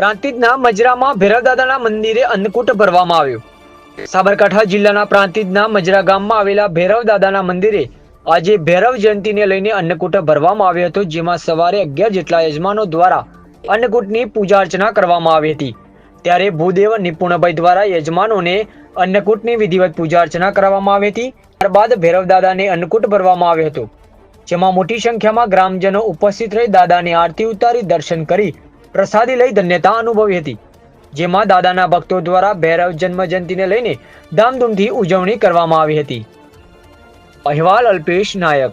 પ્રાંતિજના મજરામાં ભૈરવદાદાના મંદિરે અન્નકૂટ ભરવામાં આવ્યું. સાબરકાંઠા જિલ્લાના પ્રાંતિજના મજરા ગામમાં આવેલા ભેરવદાદાના મંદિરે આજે ભૈરવ જયંતિને લઈને અન્નકૂટ ભરવામાં આવ્યો હતો, જેમાં સવારે અગિયાર જેટલા યજમાનો દ્વારા અન્નકૂટની પૂજા અર્ચના કરવામાં આવી હતી. ત્યારે ભૂદેવ નિપુણભાઈ દ્વારા યજમાનોને અન્નકૂટની વિધિવત પૂજા અર્ચના કરવામાં આવી હતી. ત્યારબાદ ભૈરવદાદાને અન્નકૂટ ભરવામાં આવ્યો હતો, જેમાં મોટી સંખ્યામાં ગ્રામજનો ઉપસ્થિત રહી દાદાની આરતી ઉતારી દર્શન કરી પ્રસાદી લઈ ધન્યતા અનુભવી હતી. જેમાં દાદાના ભક્તો દ્વારા ભૈરવ જન્મ જયંતિને લઈને ધામધૂમથી ઉજવણી કરવામાં આવી હતી. અહેવાલ અલ્પેશ નાયક.